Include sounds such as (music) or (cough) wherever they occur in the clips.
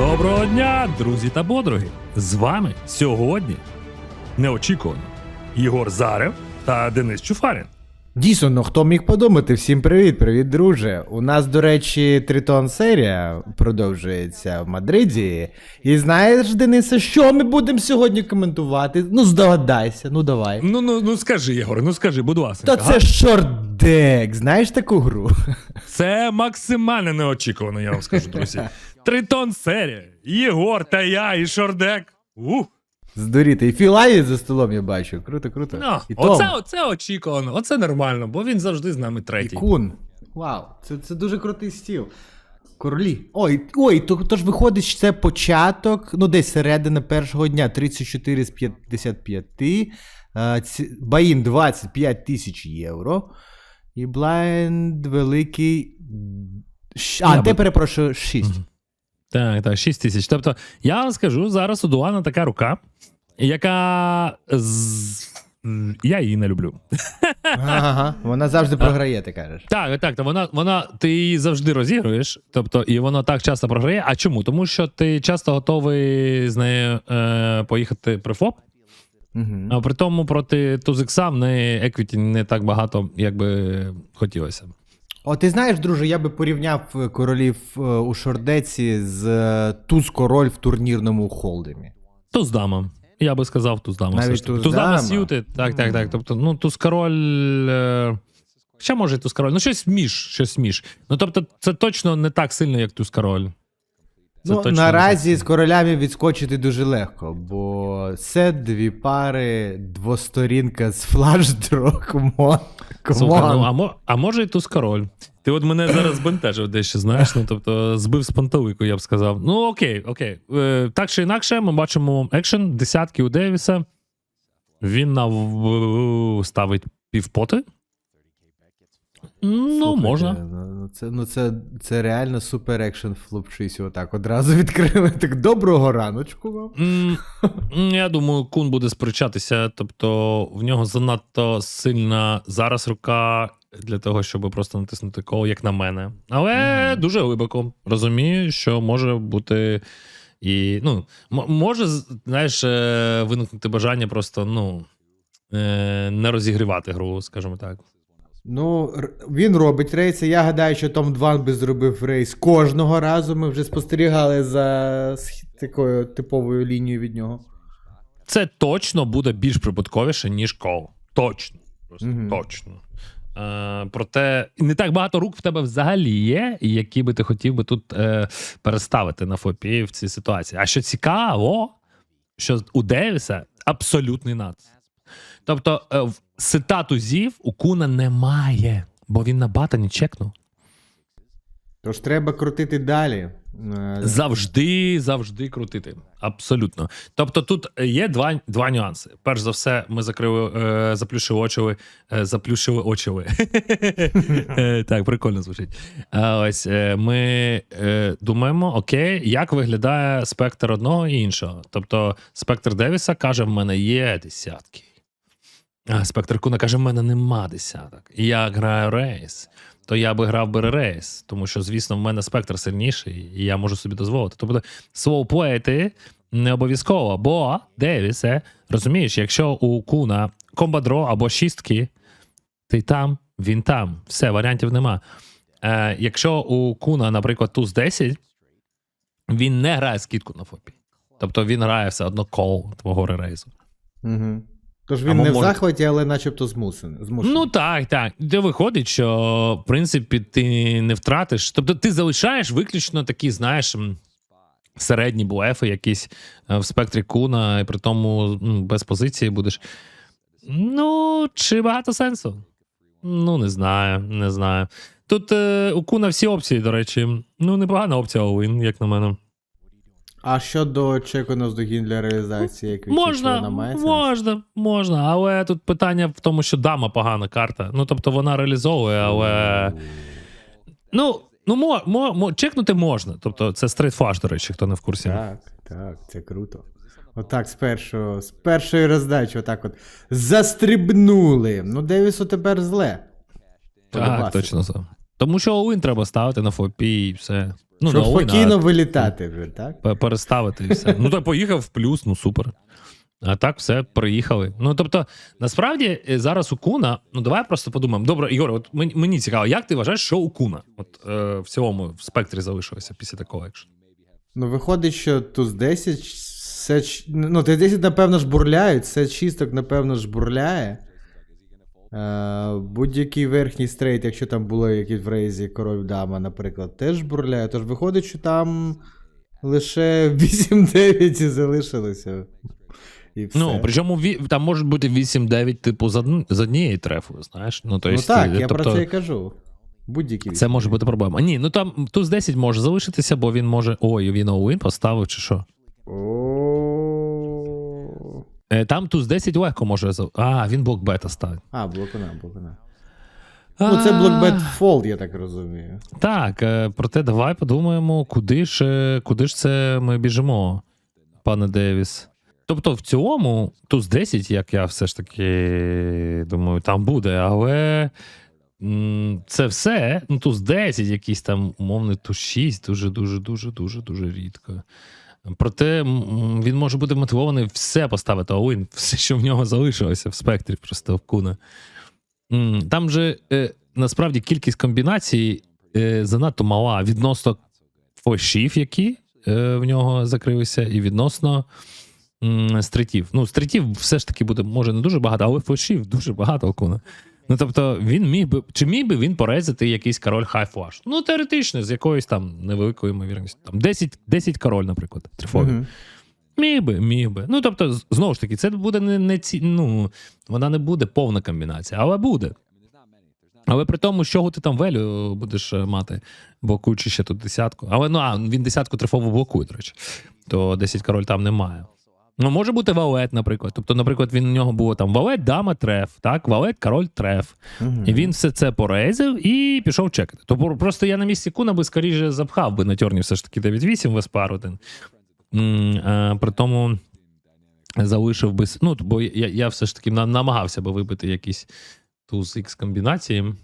Доброго дня, друзі та подруги! З вами сьогодні неочікувано Єгор Зарев та Денис Чуфарін. Дійсно, ну хто міг подумати? Всім привіт, привіт, друже. У нас, до речі, тритон серія продовжується в Мадриді. І знаєш, Денисе, що ми будемо сьогодні коментувати? Ну, здогадайся, ну давай. Ну ну ну скажи, Єгор, ну скажи, будь ласка. Та це шордек, знаєш таку гру? Це максимально неочікувано, я вам скажу, друзі. Тритон серія. Єгор та я і Шордек. Ух. Здуріти. І Філаї за столом я бачу. Круто, круто. Ну, і Том. оце, оце очікувано, оце нормально, бо він завжди з нами І третій. Кун. Вау, це, це дуже крутий стіл. Королі. Ой, ой, то, то ж виходить, що це початок, ну десь середина першого дня, 34 з 55. Е, ці- Баїн 25 тисяч євро. І Блайнд великий. щ- А, Я те б- перепрошую, 6. Так, так, 6 тисяч. Тобто, я вам скажу, зараз у Дуана така рука, яка. З... Я її не люблю. Ага, вона завжди програє, ти кажеш. Так, так, то вона, вона, ти її завжди розігруєш, тобто, і вона так часто програє. А чому? Тому що ти часто готовий з нею е, поїхати при ФОП, Угу. а при тому проти Тузикса в неї еквіті не так багато, як би хотілося. О, ти знаєш, друже, я би порівняв е, королів е, у шордеці з е, туз король в турнірному холдемі. Туз дама. Я би сказав туз дама. Навіть туз Туз дама с'юти. Так, так, так. Тобто, ну, туз король. Ще може туз король. Ну, щось між, щось між. Ну, тобто, це точно не так сильно, як туз король. Це Ну, наразі з королями відскочити дуже легко, бо сет, дві пари, двосторінка з флаш-дро, камон. Слухай, ну, а, мо, а може і туз король. Ти от мене зараз бентежив дещо, знаєш, ну тобто збив з пантелику, я б сказав. Ну окей, окей. Е, так чи інакше, ми бачимо екшен, десятки у Девіса. Він на в- ставить півпоти. Ну, Слухайте, можна. Це, ну це, це реально супер екшен флопчись. Отак одразу (laughs) відкрили. Так доброго раночку вам. (laughs) М, Я думаю, Кун буде сперечатися. Тобто, в нього занадто сильна зараз рука для того, щоб просто натиснути кол, як на мене. Але Мгм. дуже глибоко розумію, що може бути. І, ну, м- може, знаєш, е, виникнути бажання просто, ну, е, не розігрівати гру, скажімо так. Ну, він робить рейси. Я гадаю, що Том Дван би зробив рейс кожного разу. Ми вже спостерігали за такою типовою лінією від нього. Це точно буде більш прибутковіше, ніж кол. Точно. Просто Мгм. точно. Е, проте не так багато рук в тебе взагалі є, які би ти хотів би тут е, переставити на ФОПі в цій ситуації. А що цікаво, що у Девіса абсолютний нац. Тобто е, в сета тузів у Куна немає, бо він на батані чекнув. Тож треба крутити далі. Е, Завжди, завжди крутити. Абсолютно. Тобто тут є два, два нюанси. Перш за все, ми закрили, е, заплющили очі, е, заплющили очі. (laughs) Е, так, прикольно звучить. Ось ми думаємо, окей, як виглядає спектр одного і іншого. Тобто, спектр Девіса каже: в мене є десятки. Спектр Куна каже: в мене нема десяток. І я граю рейс то я би грав би рейс, тому що, звісно, в мене спектр сильніший, і я можу собі дозволити. Тобто, своуплеїти не обов'язково, бо Девісе, розумієш, якщо у Куна комбадро або шістки, ти там, він там. Все, варіантів нема. Е, якщо у Куна, наприклад, туз 10, він не грає скидку на фопі. Тобто він грає все одно кол твого рейсу. Угу. Тож він Або не в може- захваті, але начебто змусений. змушений. Ну так, так. Де виходить, що в принципі ти не втратиш. Тобто ти залишаєш виключно такі, знаєш, м, середні блефи, якісь е, в спектрі куна, і при тому м, без позиції будеш. Ну, чи багато сенсу? Ну, не знаю, не знаю. Тут е, у куна всі опції, до речі. Ну, непогана опція all як на мене. А щодо чеку на здогін для реалізації, як Можна, можна, можна, але тут питання в тому, що дама погана карта. Ну, тобто вона реалізовує, але. Ну, ну мо, мо, мо, чекнути можна. Тобто, це стрейт-флаш, до речі, хто не в курсі. Так, так, це круто. Отак, з першого, з першої роздачі, отак от застрибнули. Ну, Девісу тепер зле. Так, Подобаситься. точно. Тому що Оуін треба ставити на фопі і все. Ну, Щоб на спокійно а вилітати вже, так? пе- переставити і все. Ну, то поїхав в плюс, ну супер. А так все, приїхали. Ну тобто, насправді е, зараз у Куна, ну давай просто подумаємо. Добре, Ігор, от мені, мені цікаво, як ти вважаєш, що у Куна? От е, в цілому в спектрі залишилося після такого екшену? Ну, виходить, що туз 10, все, ч- ну, туз 10, напевно, ж бурляють, все чисток, напевно, ж бурляє. Е, будь-який верхній стрейт, якщо там було якийсь в рейзі король дама, наприклад, теж бурляє. Тож виходить, що там лише (laughs) 8-9 і залишилося. І все. Ну, причому там може бути 8-9, типу, з, одн- з однією трефою, знаєш? Ну, то ну так, е, я тобто, про це і кажу. Будь-який. Це може бути проблема. Ні, ну там туз 10 може залишитися, бо він може. Ой, він all поставив чи що. О. Е, Там туз 10 легко може. А, він блок бета ставить. А, блокона, блокона. Ну, це блокбет фолд, я так розумію. Так, е, проте давай подумаємо, куди ж, е, куди ж це ми біжимо, пане Девіс. Тобто, в цілому, туз 10, як я все ж таки думаю, там буде, але це все. Ну, туз 10, якийсь там умовний туз 6, дуже, дуже, дуже, дуже, дуже рідко. Проте він може бути мотивований все поставити all (laughs) все, що в нього залишилося в спектрі, просто в куна. Там же е, насправді кількість комбінацій е, занадто мала відносно фошів, які е, в нього закрилися, і відносно стритів. Ну, стритів все ж таки буде, може, не дуже багато, але фошів дуже багато окуна. Ну, тобто, він міг би, чи міг би він порезати якийсь король хай флаш? Ну, теоретично, з якоюсь там невеликою ймовірністю. Там 10, 10 король, наприклад, трифові. Мгм. Міг би, міг би. Ну, тобто, знову ж таки, це буде не, не ці, ну, вона не буде повна комбінація, але буде. Але при тому, з чого ти там велю будеш е, мати, блокуючи ще тут десятку. Але ну, а, він десятку трифову блокує, до речі. То 10 король там немає. Ну, може бути валет, наприклад. Тобто, наприклад, він у нього було там валет, дама, треф, так, валет, король, треф. Мгм. І він все це порезив і пішов чекати. То про- просто я на місці Куна би скоріше запхав би на тьорні все ж таки 9-8 Веспар один. При тому залишив би. Ну, бо я, я все ж таки намагався би вибити якісь туз X комбінації.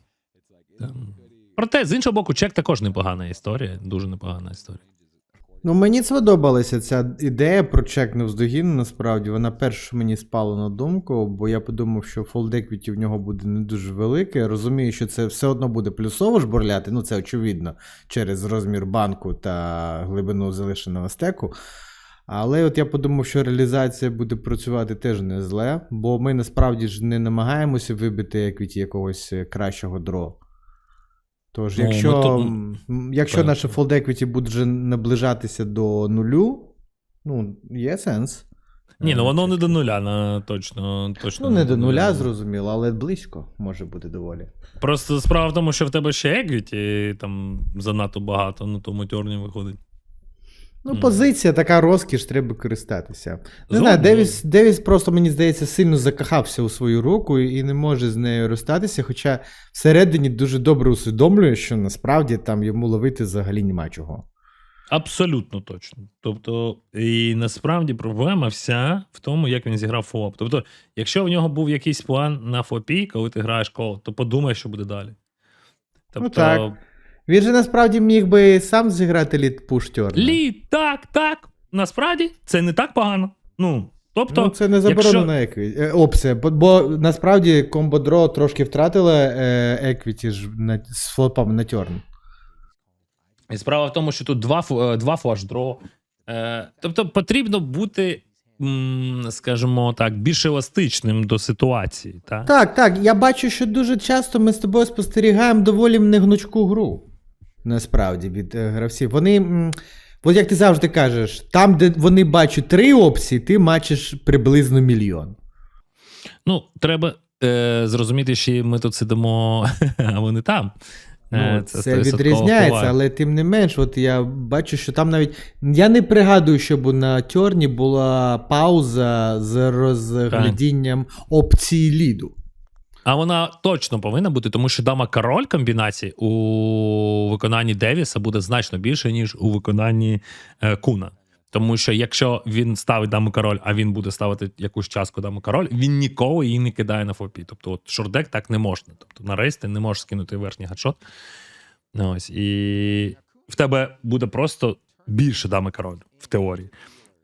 Проте, з іншого боку, чек також непогана історія, дуже непогана історія. Ну, мені сподобалася ця ідея про чек навздогін, насправді. Вона перша мені спала на думку, бо я подумав, що фолд equity в нього буде не дуже велике. Розумію, що це все одно буде плюсово ж бурляти, ну це очевидно, через розмір банку та глибину залишеного стеку. Але от я подумав, що реалізація буде працювати теж не зле, бо ми насправді ж не намагаємося вибити еквіті якогось е, кращого дро. Тож, Ну, якщо, тут... якщо так. наше fold equity буде вже наближатися до нулю, ну, є сенс. Ні, ну Е, воно не до нуля, на, точно, точно. Ну, не до нуля, зрозуміло, але близько може бути доволі. Просто справа в тому, що в тебе ще еквіті там занадто багато, ну тому тьорні виходить. Ну, позиція така розкіш, треба користатися. Не знаю, Девіс, Девіс просто, мені здається, сильно закохався у свою руку і не може з нею розстатися, хоча всередині дуже добре усвідомлює, що насправді там йому ловити взагалі нема чого. Абсолютно точно. Тобто, і насправді проблема вся в тому, як він зіграв ФОП. Тобто, якщо в нього був якийсь план на ФОПі, коли ти граєш коло, то подумай, що буде далі. Тобто, Ну, так. Він же насправді міг би сам зіграти лід пуш Терна. Лі, так, так. Насправді це не так погано. Ну, тобто, ну, це не якщо- заборонена еквіті. Е, опція, бо, бо насправді комбо-дро трошки втратила е, еквіті ж на, з флопом на Терн. І справа в тому, що тут два, е, два флаш-дро. Е, тобто потрібно бути, скажімо так, більш еластичним до ситуації. Так? Так, так. Я бачу, що дуже часто ми з тобою спостерігаємо доволі негнучку гру. Насправді, від е, гравців. Вони. От як ти завжди кажеш, там, де вони бачать три опції, ти бачиш приблизно мільйон. Ну, треба е, зрозуміти, що ми тут сидимо, (laughs) а вони там. Е, Ну, це, 100% відрізняється, впливає. але тим не менш, от я бачу, що там навіть. Я не пригадую, щоб на Тьорні була пауза з розглядінням опції ліду. А вона точно повинна бути, тому що дама король комбінації у виконанні Девіса буде значно більше, ніж у виконанні е, Куна. Тому що якщо він ставить даму король, а він буде ставити якусь частку даму король, він ніколи її не кидає на фопі. Тобто, от шордек так не можна. Тобто на рейс ти не можеш скинути верхній гадшот. Ось і в тебе буде просто більше дами король в теорії.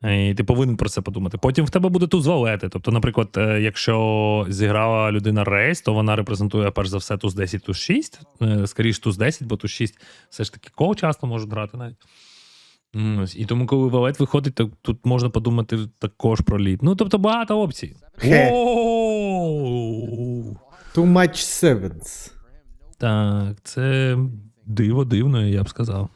І ти повинен про це подумати. Потім в тебе буде туз валети. Тобто, наприклад, е, якщо зіграла людина рейс, то вона репрезентує перш за все туз 10, туз 6. Е, Скоріше туз 10, бо туз 6 все ж таки кол часто можуть грати навіть. І тому, коли валет виходить, то тут можна подумати також про лід. Ну, тобто багато опцій. Too much sevens. Так, це диво дивно, я б сказав.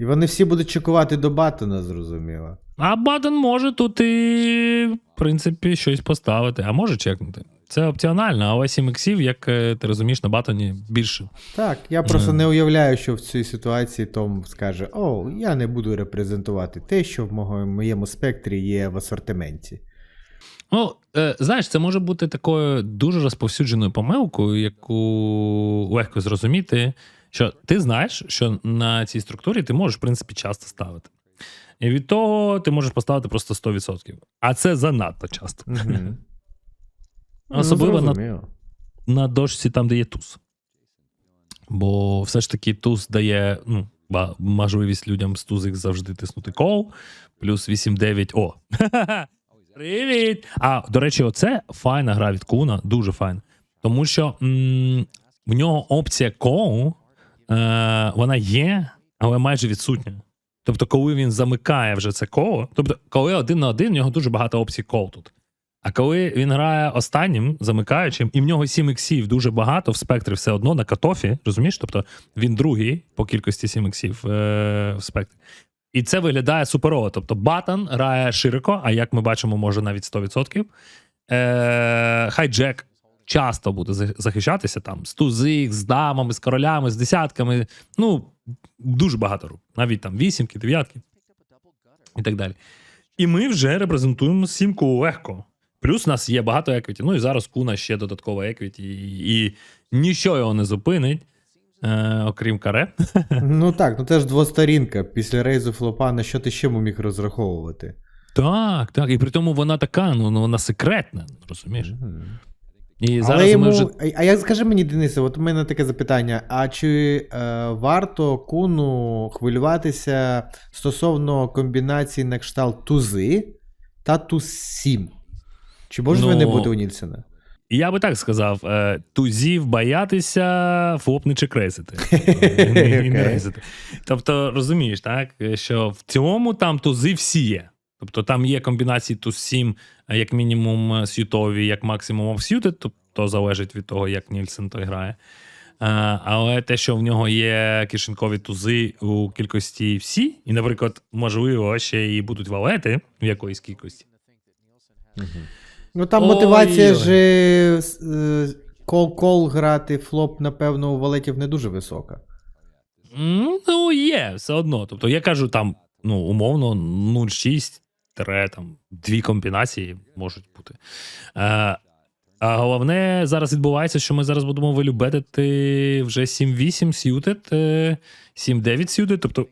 І вони всі будуть чекувати до Баттона, зрозуміло. А Баттон може тут і, в принципі, щось поставити, а може чекнути. Це опціонально, але 7 іксів, як е, ти розумієш, на Баттоні більше. Так, я просто не уявляю, що в цій ситуації Том скаже: О, я не буду репрезентувати те, що в моєму спектрі є в асортименті. Ну, е, знаєш, це може бути такою дуже розповсюдженою помилкою, яку легко зрозуміти, що ти знаєш, що на цій структурі ти можеш, в принципі, часто ставити. І від того ти можеш поставити просто 100%. А це занадто часто. Мгм. (laughs) Особливо ну, на на дошці там, де є туз. Бо все ж таки туз дає ну, можливість людям з тузик завжди тиснути кол, плюс 8-9. О! (laughs) Привіт! А, до речі, оце файна гра від Куна, дуже файна. Тому що м- в нього опція кол, е- вона є, але майже відсутня. Тобто, коли він замикає вже це коло, тобто, коли один на один, в нього дуже багато опцій кол тут. А коли він грає останнім замикаючим, і в нього 7 іксів дуже багато в спектрі все одно на катофі, розумієш? Тобто він другий по кількості 7 іксів е- в спектрі. І це виглядає суперово. Тобто Батон грає широко, а як ми бачимо, може навіть 100%. Е- Хайджек часто буде захищатися там з тузи, з дамами, з королями, з десятками. Ну, дуже багато рук. Навіть там вісімки, дев'ятки і так далі. І ми вже репрезентуємо сімку легко. Плюс у нас є багато еквіті. Ну і зараз куна ще додаткова еквіті, і, і ніщо його не зупинить, е, окрім каре. (laughs) Ну так, ну це ж двосторінка. Після рейзу флопа, на що ти ще міг розраховувати? Так, так. І при тому вона така, ну ну, вона секретна, розумієш? І зараз Але йому... ми вже. А- як скажи мені, Денисе, от у мене таке запитання: а чи е, варто куну хвилюватися стосовно комбінації на кшталт тузи та туз 7? Чи може Ну, бути у Нільсена? Я би так сказав: е, тузів боятися, флопни чи кресити. І не- рейзити. Тобто, розумієш, так, що в цілому там тузи всі є. Тобто там є комбінації туз 7, е, як мінімум е, сютові, як максимум офсюти, тобто залежить від того, як Нільсен той грає. Е, Але те, що в нього є кишенькові тузи у кількості всі, і, наприклад, можливо, ще і будуть валети в якоїсь кількості. Ну там Ой-ой. мотивація ж кол-кол грати флоп, напевно, у валетів не дуже висока. Ну, є, все одно. Тобто, я кажу, там, ну, умовно, 0,6 тире, там, дві комбінації можуть бути. Е, а головне зараз відбувається, що ми зараз будемо вилюбетити вже 7-8 сьютед, е, 7-9 сьютед, тобто.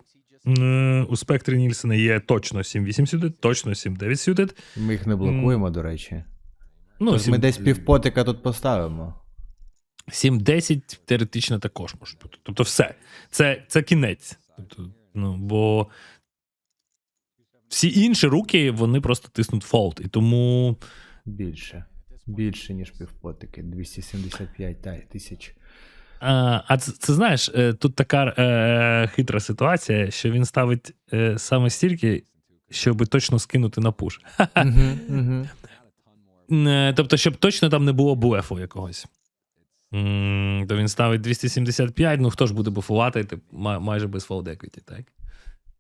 У спектрі Нільсена є точно 7-8 сюдет, точно 7-9 сюдет. Ми їх не блокуємо, до речі. Ну, Тож ми десь півпотика тут поставимо. 7-10 теоретично також можуть бути. Тобто, все. Це, це кінець. Тобто, ну, бо всі інші руки вони просто тиснуть фолд. І тому Більше. Більше, ніж півпотики. 275 тисяч. А, а це, це знаєш, е, тут така е, хитра ситуація, що він ставить е, саме стільки, щоб точно скинути на пуш. (laughs) Е, Тобто, щоб точно там не було буефу якогось. М, То він ставить 275, ну хто ж буде буфувати, майже без фолд equity, так?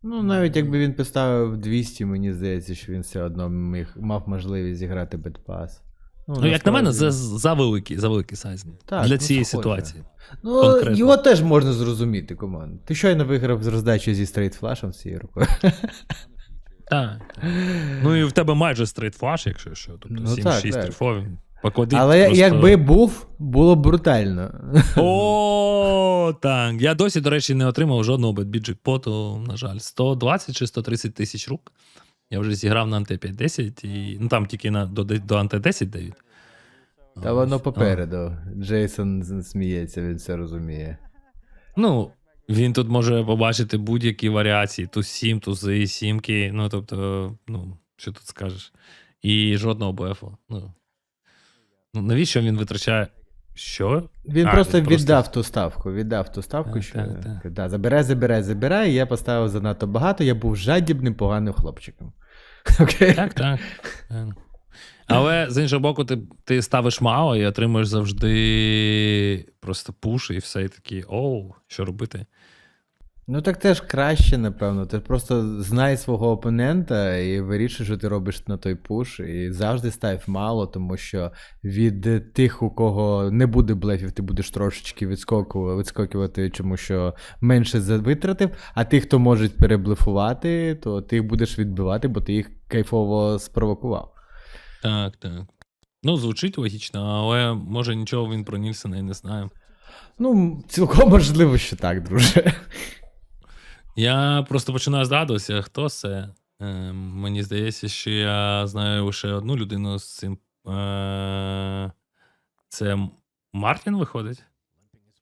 Ну, навіть якби він поставив 200, мені здається, що він все одно міг, мав можливість зіграти бетпас. Ну, як на мене, за, за великий, за великий сайз Так, для ну, цієї ситуації. Ну, конкретно. його теж можна зрозуміти, команд. Ти щойно виграв з роздачі зі стрейт-флашем цією рукою. Так. Ну і в тебе майже стрейт флаш, якщо що. Тобто Ну, 7-6 так, так. трифові. Поклади Але просто... якби був, було б брутально. О, так. Я досі, до речі, не отримав жодного бетбіджекпоту, на жаль. 120 чи 130 тисяч рук. Я вже зіграв на анте 510 і ну там тільки на до, до анте 10 дають. Та воно попереду. Джейсон сміється, він все розуміє. Ну, Він тут може побачити будь-які варіації: туз 7, тузи, сімки. Ну, тобто, ну, що тут скажеш? І жодного БФу. Ну. Ну, навіщо він витрачає. Що? Він А, просто він просто- віддав ту ставку. Віддав ту ставку, Так, що так, так. Да, забирай, забирай, забирай. Я поставив занадто багато, я був жадібним, поганим хлопчиком. (laughs) Окей? Так, так. Е. Але з іншого боку, ти, ти ставиш мало і отримуєш завжди просто пуш, і все і такі, оу, що робити? Ну так теж краще, напевно. Ти просто знай свого опонента і вирішуй, що ти робиш на той пуш. І завжди став мало, тому що від тих, у кого не буде блефів, ти будеш трошечки відскоку- відскокувати, тому що менше витратив. А тих, хто може переблефувати, то ти їх будеш відбивати, бо ти їх кайфово спровокував. Так, так. Ну, звучить логічно, але може нічого він про Нільсена і не знає. Ну, цілком можливо, що так, друже. Я просто починаю здогадуватися, хто це. Е, мені здається, що я знаю лише одну людину з цим. Е, це Мартін виходить?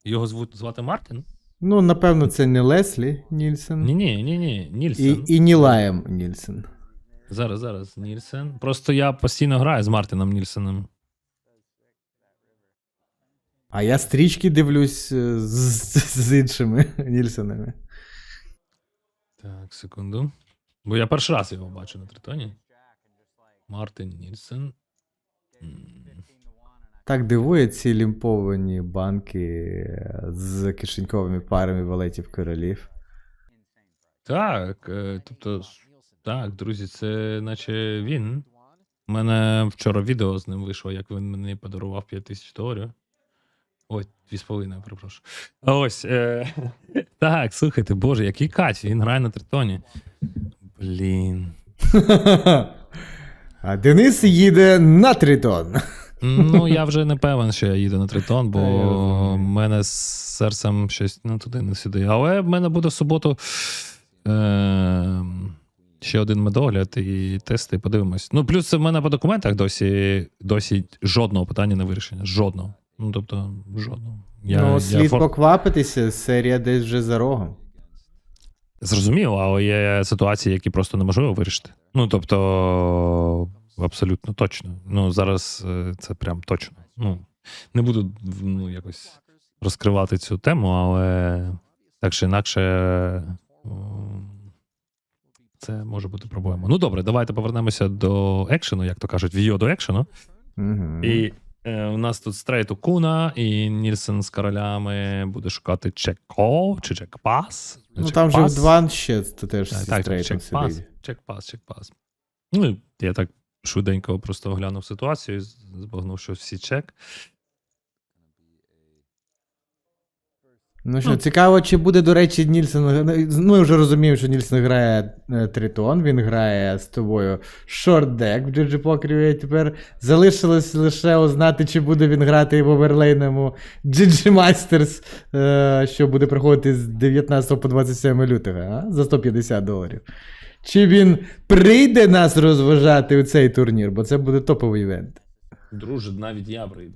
Його звуть звати Мартін? Ну, напевно, це не Леслі Нільсен. Ні, ні, ні, ні. І, Нільсен. і Нілаєм Нільсен. Зараз, зараз, Нільсен. Просто я постійно граю з Мартіном Нільсеном. А я стрічки дивлюсь е, з, з, з іншими (laughs) Нільсенами. Так, секунду. Бо я перший раз його бачу на тритоні. Мартин Нільсен. Так дивує ці лімповані банки з кишеньковими парами валетів королів. Так, е, тобто, так, друзі, це наче він. У мене вчора відео з ним вийшло, як він мені подарував 5 тисяч доларів. Ой, 2,5, перепрошую. А Ось. Е, (laughs) так, слухайте, боже, який кач, він грає на тритоні. Блін. (laughs) А Денис їде на тритон. Ну, (laughs) я вже не певен, що я їду на тритон, бо в мене з серцем щось не туди, не сюди. Але в мене буде в суботу е- ще один медогляд і тести, подивимось. Ну, плюс в мене по документах досі, досі жодного питання не вирішення. Жодного. Ну, тобто, жодного. Я, ну, я слід фор- поквапитися, серія десь вже за рогом. Зрозуміло, але є ситуації, які просто неможливо вирішити. Ну, тобто, абсолютно точно. Ну, зараз е, це прям точно. Ну, не буду ну, якось розкривати цю тему, але так чи інакше. Це може бути проблема. Ну добре, давайте повернемося до екшену, як то кажуть, віо до екшену. Угу. І у нас тут стрейт у Куна, і Нільсен з королями буде шукати чек-кол чи чек-пас. Ну там же в два ще це теж Так, зі чекпас. стрейтом сидить. чек-пас, чек-пас. Ну, я так швиденько просто оглянув ситуацію, збагнув, що всі чек. Ну що, Ну. цікаво, чи буде, до речі, Нільсен. Ну, ми вже розуміємо, що Нільсен грає е, тритон, він грає з тобою шорт-дек в GG Poker, і тепер залишилось лише узнати, чи буде він грати в оверлейному GG Masters, е, що буде проходити з 19 по 27 лютого, а? за 150 доларів. Чи він прийде нас розважати у цей турнір, бо це буде топовий івент. Друже, навіть я прийду.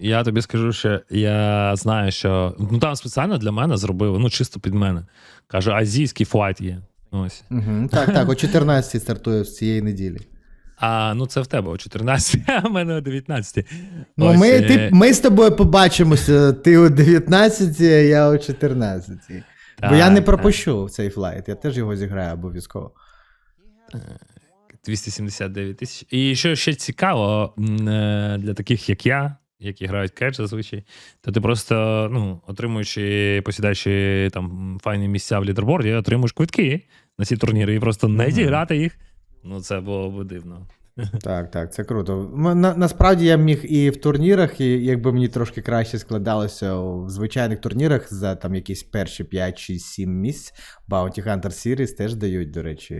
Я тобі скажу, що я знаю, що ну там спеціально для мене зробили, ну чисто під мене. Каже, азійський флайт є. Ось. Угу. Так, так, о 14 стартує з цієї неділі. А ну це в тебе о 14, а в мене о 19. Ну, Ось, ми, е, ти, ми з тобою побачимося. Ти о 19, а я о 14. Бо я не пропущу цей флайт, я теж його зіграю обов'язково. 279 тисяч. І що ще цікаво е, для таких, як я, які грають кетч зазвичай, то ти просто, ну, отримуючи, посідаючи там файні місця в лідерборді, отримуєш квитки на ці турніри і просто не зіграти їх. Ну, це було б дивно. Так, так, це круто. На, насправді я міг і в турнірах, і якби мені трошки краще складалося в звичайних турнірах за там якісь перші 5, 6, 7 місць. Bounty Hunter Series теж дають, до речі,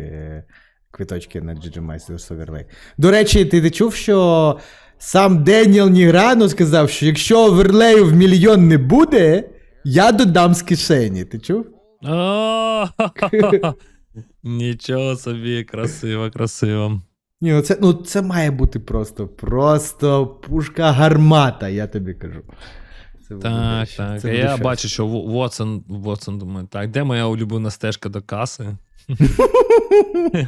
квиточки на GG Masters Overlay. До речі, ти, ти чув, що сам Деніел Ніграну сказав, що якщо оверлею в мільйон не буде, я додам з кишені. Ти чув? (laughs) Нічого собі, красиво, красиво. Ні, ну це, ну це має бути просто, просто пушка гармата, я тобі кажу. Це Так, так. Це я щось. бачу, що Во- Вотсон, Вотсон думає, так, де моя улюблена стежка до каси? (laughs)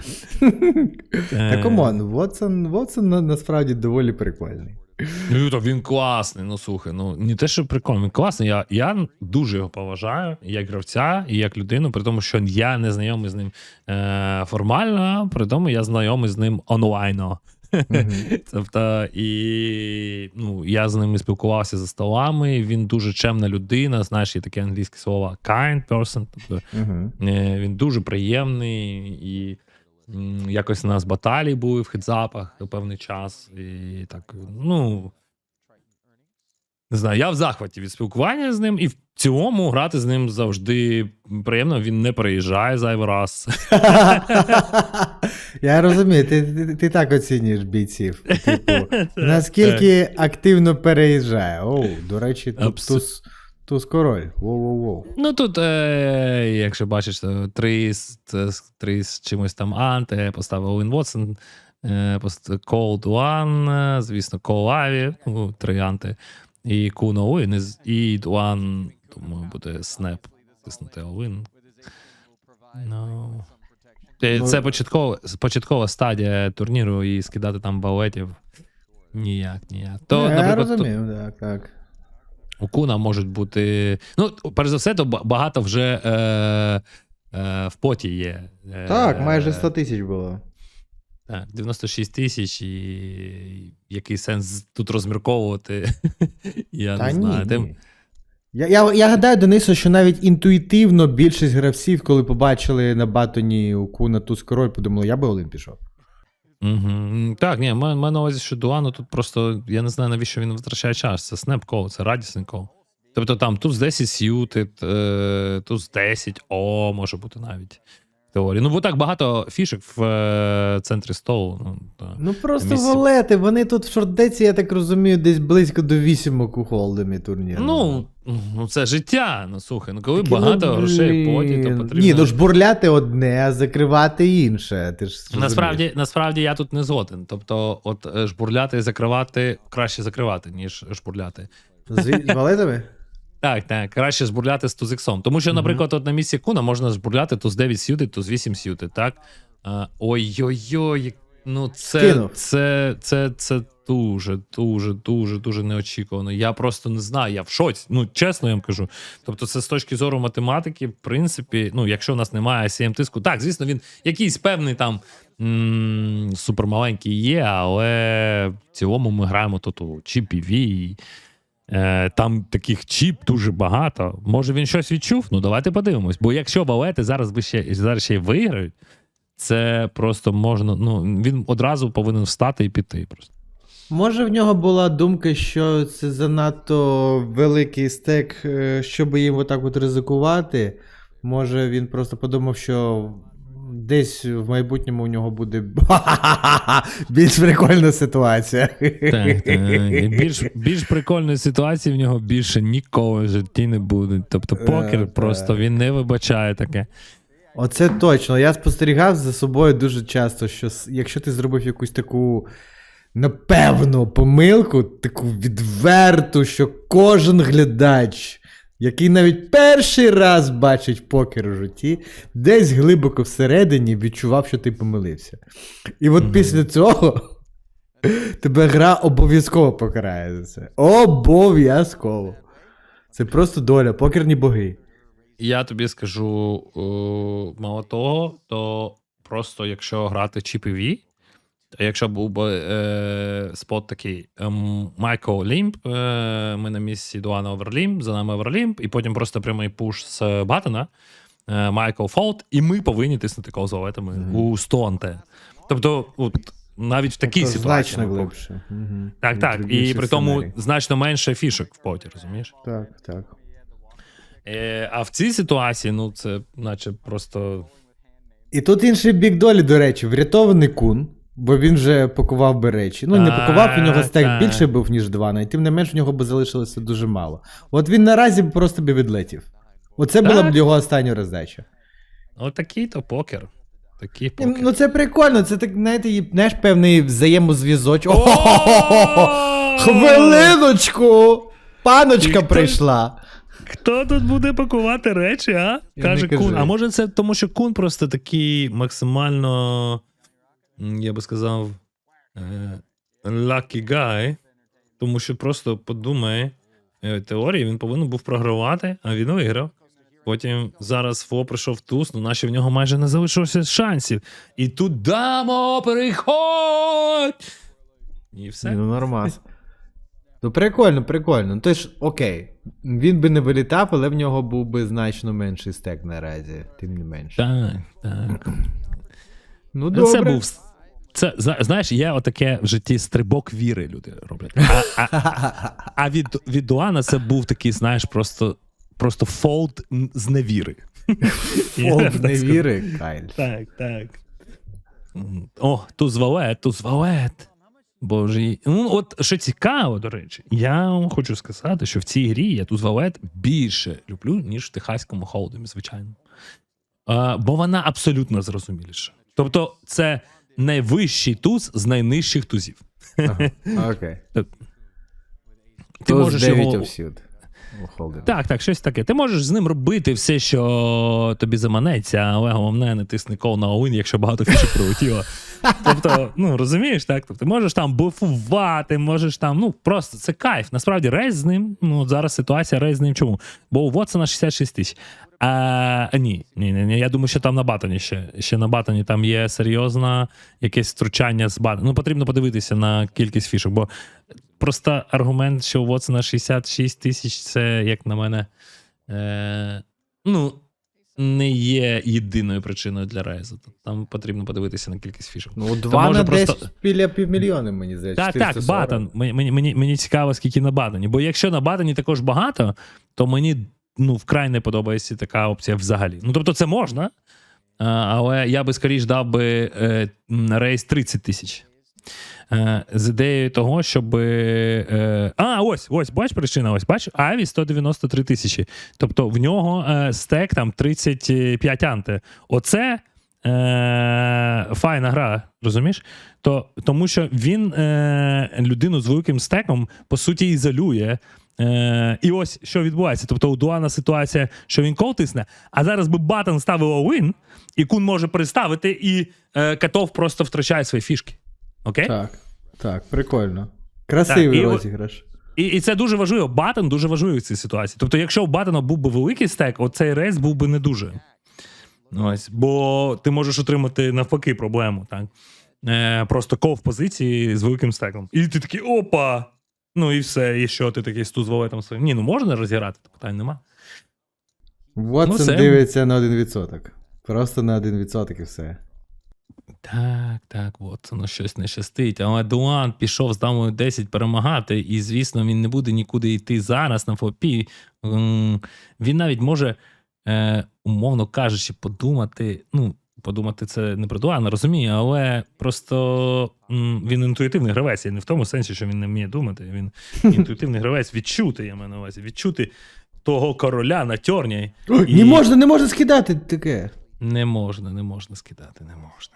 Та комон, Вотсон, Вотсон насправді доволі прикольний. Ну, то він класний. Ну слухай, ну не те, що прикольний, він класний. Я, я дуже його поважаю як гравця, і як людину, при тому, що я не знайомий з ним е, формально, при тому я знайомий з ним онлайно. Мгм. (laughs) Тобто, і ну, я з ним спілкувався за столами. Він дуже чемна людина. Знаєш, є таке англійське слово kind person. Тобто. Е, Він дуже приємний і якось у нас баталії були в хедзапах певний час. І так, ну. Не знаю, я в захваті від спілкування з ним, і в цілому грати з ним завжди приємно. Він не приїжджає зайвий раз. (laughs) Я розумію, ти, ти, ти так оцінюєш бійців. Типу, (laughs) наскільки активно переїжджає. Оу, до речі, тут туз, туз король. Воу-воу-воу. Ну тут, е, якщо бачиш, то три, з- три з чимось там анти, поставив Олін Вотсон, е, Cold One, е, звісно, Call Ivy, ну, три анти, і Kuno Олін, і, з- думаю, буде Снеп, тиснути Олін. Ну. Це, Ну- це початкова, початкова стадія турніру і скидати там балетів. Ніяк, ніяк. То, Ну, я наприклад, то- розумію, так, так. у Куна можуть бути. Ну, перш за все, то багато вже е, е, в поті є. Е, Так, майже 100 тисяч було. Так, 96 тисяч, і який сенс тут розмірковувати? (laughs) Я Та не знаю. ні. Тим- ні. Я, я, я гадаю, Денисо, що навіть інтуїтивно більшість гравців, коли побачили на батоні у Куна туз король, подумали, я би Олин пішов. Мгм. Так, ні, маю на увазі, що Дуану тут просто я не знаю, навіщо він витрачає час. Це снеп кол, це радісний кол. Тобто там туз 10 сьютед, е, туз 10, о, може бути навіть. Теорії. Ну, бо так багато фішок в е, центрі столу. Ну, та. Ну просто Місці. валети, вони тут в шордеці, я так розумію, десь близько до вісімок у холдемі турніру. Ну, ну, це життя. Ну слухай, ну коли Такі, багато ну, грошей поті, то потрібно. Ні, ну ж бурляти одне, а закривати інше. Ти ж. Насправді, насправді я тут не згоден. Тобто, от е, жбурляти і закривати краще закривати, ніж жбурляти. З, валетами? (laughs) Так, так, краще жбурляти з тузиксом. Тому що, наприклад, от на місці куна можна жбурляти туз 9 сюди, туз 8 сюди, так? Ой-ой-ой, як- ну це, це, це, це дуже, дуже, дуже, дуже неочікувано. Я просто не знаю, я в шоці. Ну, чесно я вам кажу. Тобто, це з точки зору математики, в принципі, ну, якщо у нас немає cm тиску, так, звісно, він якийсь певний там м- супермаленький є, але в цілому ми граємо тут у GPV, і Е, там таких чіп дуже багато. Може він щось відчув? Ну давайте подивимось. Бо якщо балети зараз би ще зараз ще й виграють, це просто можна. Ну він одразу повинен встати і піти. Просто Може, в нього була думка, що це занадто великий стек, е, щоб їм отак от ризикувати. Може, він просто подумав, що десь в майбутньому у нього буде (laughs) більш прикольна ситуація. так, так. (laughs) Більш, більш прикольної ситуації в нього більше ніколи в житті не буде. Тобто, Е, покер так. просто він не вибачає таке. Оце точно. Я спостерігав за собою дуже часто, що якщо ти зробив якусь таку напевно помилку, таку відверту, що кожен глядач, який навіть перший раз бачить покер у житті, десь глибоко всередині відчував, що ти помилився. І от Мгм. після цього (laughs) тебе гра обов'язково покарає за це. Обов'язково. Це просто доля, покерні боги. Я тобі скажу о, мало того, то просто якщо грати чіп то якщо був би е, спот такий ем, Майкл Лімп, е, ми на місці Дуана Оверлімп, за нами Оверлімп, і потім просто прямий пуш з Баттена, е, Майкл Фолт, і ми повинні тиснути кол з валетами Мгм. у 100 анте. Тобто, от, навіть в такій Тобто ситуації. Значно глибше. Мгм. Так, так. І при тому значно менше фішок в поті, розумієш? Так, так. Е, а в цій ситуації, ну, це наче просто. І тут інший бік долі, до речі, врятований кун, бо він вже пакував би речі. Ну, не пакував, у нього стек більше був, ніж два, і тим не менш в нього би залишилося дуже мало. От він наразі б просто би відлетів. Оце була б його остання роздача. Отакий то покер. Такий покер. Ну це прикольно, це так, знаєте, знаєш, певний взаємозв'язочок. (laughs) Хвилиночку! Паночка прийшла. Хто тут буде пакувати речі, а? Каже не кажу. Кун. А може це тому, що Кун просто такий максимально, м, я би сказав, е, lucky guy, тому що просто подумає, е, теорії він повинен був програвати, а він виграв. Потім зараз Фо прийшов туз, ну наче в нього майже не залишилося шансів. І тут дамо, переходь! І все. Ну, нормас. Ну, прикольно, прикольно. Ну, то ж, окей. Він би не вилітав, але в нього був би значно менший стек наразі, тим не менше. Так, так. Ну, Ну, добре. Це був. Це, знаєш, є отаке в житті стрибок віри люди роблять. А, а, (laughs) а від, від Дуана це був такий, знаєш, просто, просто фолд з невіри. (laughs) Я Фолк так не скажу. віри, Кайль. Так, так. О, туз валет, валет. Ну, от що цікаво, до речі, я вам хочу сказати, що в цій грі я туз валет більше люблю, ніж в техаському холдемі, звичайно. А, бо вона абсолютно зрозуміліша. Тобто, це найвищий туз з найнижчих тузів. Ага, (laughs) Окей. Ти Туз можеш його... овсюд. Так, так, щось таке. Ти можеш з ним робити все, що тобі заманеться, але головне не тисни кол на Оуін, якщо багато фішок прилетіло. (laughs) Тобто, ну розумієш, так? Тобто, ти можеш там буфувати, можеш там, ну просто це кайф. Насправді, рейс з ним. Ну зараз ситуація рейс з ним чому? Бо у Вотсона 66 тисяч. А, ні, ні, ні, ні. Я думаю, що там на Батоні ще. Ще на Батоні там є серйозне якесь втручання з Батоні. Ну, потрібно подивитися на кількість фішок, бо просто аргумент, що у Вотсона 66 тисяч, це, як на мене, е, ну, не є єдиною причиною для рейзу. Там потрібно подивитися на кількість фішок. Ну, два на просто- біля півмільйона, мені здається. Так, так, батон. Мені, мені, мені, цікаво, скільки на батоні. Бо якщо на батоні також багато, то мені ну, вкрай не подобається така опція взагалі. Ну, тобто, це можна, але я би скоріш дав би е, рейс 30 тисяч. Е, з ідеєю того, щоб. Е, а, ось, ось, бач причина, ось, бач, Аві 193 тисячі. Тобто в нього е, стек там 35 анти. Оце е, файна гра, розумієш? То, тому що він е, людину з великим стеком, по суті, ізолює. Е, і ось що відбувається. Тобто у Дуана ситуація, що він кол тисне, а зараз би батон ставив all-in, і кун може переставити, і е, Катов просто втрачає свої фішки. Окей? Так, так, прикольно. Красивий Так, і- розіграш. І, і це дуже важливо. Батон дуже важливий в цій ситуації. Тобто, якщо у Батона був би великий стек, оцей рейс був би не дуже. Ось, бо ти можеш отримати навпаки проблему. Так? Е, просто кол в позиції з великим стеком. І ти такий опа! Ну і все, і що ти такий стуз валетом своїм. Ні, ну можна розіграти, питань нема. Вотсон Ну, дивиться на 1%. Просто на 1% і все. Так, так, так, от воно щось не щастить. Але Дуан пішов з дамою 10 перемагати, і, звісно, він не буде нікуди йти зараз на фопі. Він навіть може, е, умовно кажучи, подумати. Ну, подумати це не про Дуана, розумію, але просто він інтуїтивний гравець. І не в тому сенсі, що він не вміє думати. Він (laughs) інтуїтивний гравець відчути, я маю на увазі, відчути того короля на тьорні. І- Не можна, не можна скидати таке. Не можна, не можна скидати, не можна.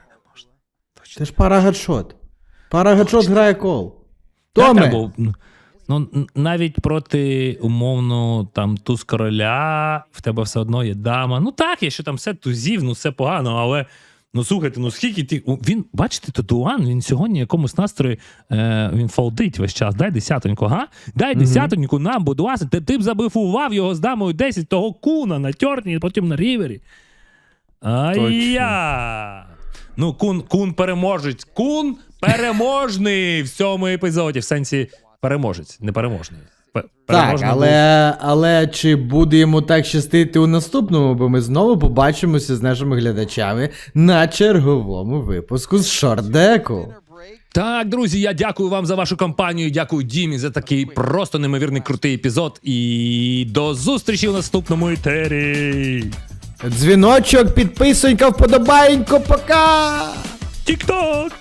Це ж пара гадшот. Пара гадшот грає кол. Томе! так, бо, ну, навіть проти умовно там туз короля, в тебе все одно є дама. Ну так, є, що там все тузів, ну все погано, але. Ну слухайте, ну скільки ти. у- Він, бачите, то Дуан, він сьогодні в якомусь настрої е, він фолдить весь час. Дай десятоньку, га? Дай десятоньку нам, будь ласка. Ти, ти б забифував його з дамою 10 того куна на тьорні, потім на рівері. Ай-я! Ну, кун, кун переможець. Кун переможний в цьому епізоді. В сенсі переможець, не переможний. Так, але, але чи буде йому так щастити у наступному, бо ми знову побачимося з нашими глядачами на черговому випуску з шордеку. Так, друзі, я дякую вам за вашу компанію. Дякую Дімі за такий просто неймовірний крутий епізод. І до зустрічі в наступному етері. Дзвіночок, підписонька, вподобаєнько, пока! Тік-ток!